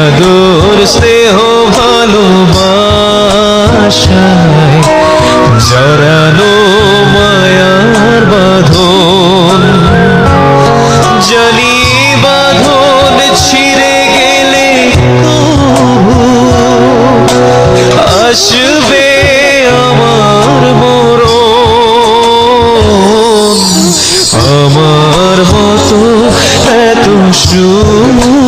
আদর স্নেহ ভালোবাসায় জড়ানো মায়ার বাঁধন, জানি বাঁধন ছিঁড়ে গেলে আসবে আমার মরণ। আমার মতো এত সুখ